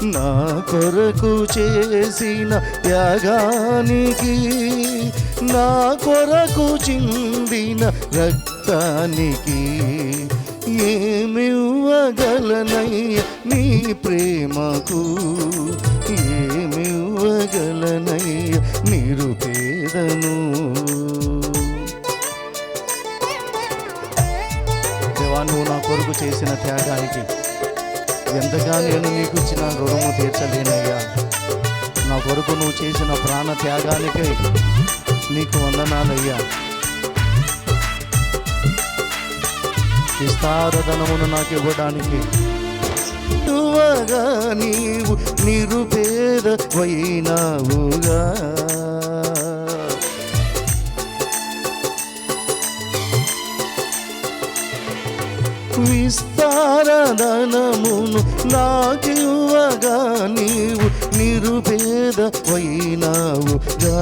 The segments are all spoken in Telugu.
నా కొరకు చేసిన త్యాగానికి నా కొరకు చిందిన రక్తానికి ఏమివ్వగలనయ్య నీ ప్రేమకు? ఏమివ్వగలనయ్య నిరుపేదను దేవా నువ్వు నా కొరకు చేసిన త్యాగానికి ఎంతగా నేను నీకు ఇచ్చిన రుణము తీర్చలేనయ్యా. నా కొరకు నువ్వు చేసిన ప్రాణ త్యాగానికై నీకు వందనాలయ్యా. విస్తారధనమును నాకు ఇవ్వడానికి ఇవ్వగా నీవు నిరుపేద వైనావుగా విస్తారధనమును నాకివ్వగా నీవు నిరుపేద వైనావుగా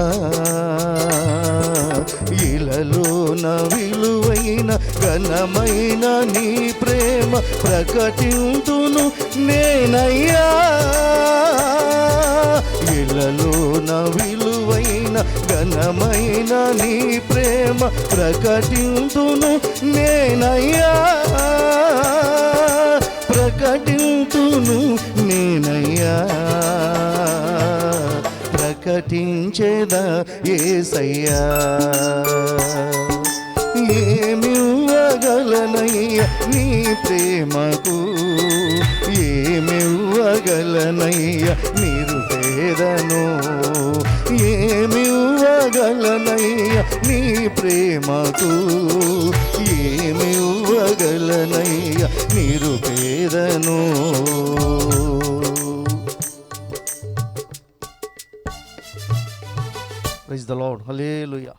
ఇలలోన విలువైన ఘనమైన నీ ప్రేమ ప్రకటింతును నేనయ్యా. ఇలలోన విలువైన ఘనమైన నీ ప్రేమ ప్రకటింతును నే ప్రకటింతును నేనయ్యా. ప్రకటించేదా ఏసయ్యా. ఏమివ్వగలనయ్య నీ ప్రేమకు? ఏమివ్వగలనయ్య నిరుపేదను ప్రేమకు ఏమివ్వగలనయ్య నిరుపేదను. Praise the Lord. హల్లెలూయా.